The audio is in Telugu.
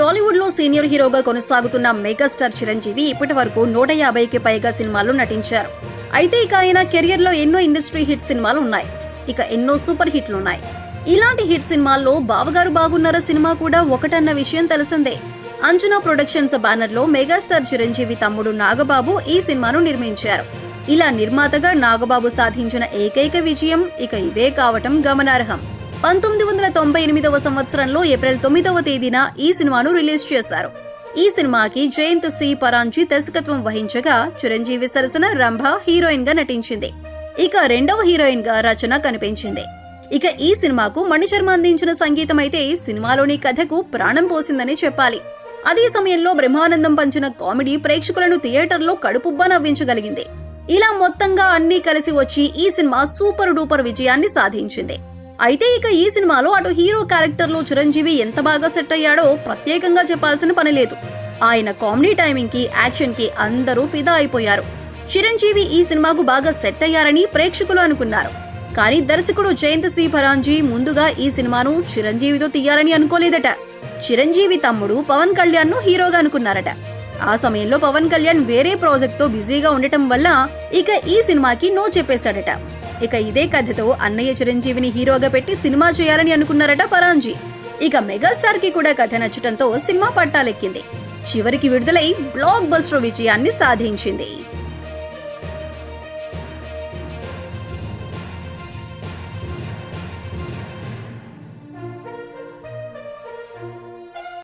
టాలీవుడ్లో సీనియర్ హీరోగా కొనసాగుతున్న మెగాస్టార్ చిరంజీవి ఇప్పటి వరకు నూట యాభైకి పైగా సినిమాల్లో నటించారు. అయితే ఇక ఆయన కెరియర్లో ఎన్నో ఇండస్ట్రీ హిట్ సినిమాలు ఉన్నాయి ఇక ఎన్నో సూపర్ హిట్లు ఉన్నాయి ఇలాంటి హిట్ సినిమాల్లో బావగారు బాగున్నారా సినిమా కూడా ఒకటన్న విషయం తెలిసిందే. అంజనా ప్రొడక్షన్స్ బ్యానర్లో మెగాస్టార్ చిరంజీవి తమ్ముడు నాగబాబు ఈ సినిమాను నిర్మించారు. ఇలా నిర్మాతగా నాగబాబు సాధించిన ఏకైక విజయం ఇక ఇదే కావటం గమనార్హం. పంతొమ్మిది వందల తొంభై ఎనిమిదవ సంవత్సరంలో ఏప్రిల్ తొమ్మిదవ తేదీన ఈ సినిమాను రిలీజ్ చేశారు. ఈ సినిమాకి జయంత్ సి. పరాంచి దర్శకత్వం వహించగా చిరంజీవి సరసన రంభ హీరోయిన్గా నటించింది. ఇక రెండవ హీరోయిన్గా రచన కనిపించింది. ఇక ఈ సినిమాకు మణిశర్మ అందించిన సంగీతం అయితే సినిమాలోని కథకు ప్రాణం పోసిందని చెప్పాలి. అదే సమయంలో బ్రహ్మానందం పంచిన కామెడీ ప్రేక్షకులను థియేటర్లో కడుపుబ్బా నవ్వించగలిగింది. ఇలా మొత్తంగా అన్నీ కలిసి వచ్చి ఈ సినిమా సూపర్ డూపర్ విజయాన్ని సాధించింది. అయితే ఇక ఈ సినిమాలో అటు హీరో క్యారెక్టర్లో చిరంజీవి ఎంత బాగా సెట్ అయ్యాడో ప్రత్యేకంగా చెప్పాల్సిన పని లేదు. ఆయన కామెడీ టైమింగ్కి యాక్షన్కి అందరూ ఫిదా అయిపోయారు. చిరంజీవి ఈ సినిమాకు బాగా సెట్ అయ్యారని ప్రేక్షకులు అనుకున్నారు. కానీ దర్శకుడు జయంత్ సి పరాంజీ ముందుగా ఈ సినిమాను చిరంజీవితో తీయాలని అనుకోలేదట. చిరంజీవి తమ్ముడు పవన్ కళ్యాణ్ను హీరోగా అనుకున్నారట. ఆ సమయంలో పవన్ కళ్యాణ్ వేరే ప్రాజెక్ట్తో బిజీగా ఉండటం వల్ల ఇక ఈ సినిమాకి నో చెప్పేశాడట. ఇక ఇదే కథతో అన్నయ్య చిరంజీవిని హీరోగా పెట్టి సినిమా చేయాలని అనుకున్నారట పరాంజీ. ఇక మెగాస్టార్కి కూడా కథ నచ్చటంతో సినిమా పట్టాలెక్కింది. చివరికి విడుదలై బ్లాక్ బస్టర్ విజయాన్ని సాధించింది.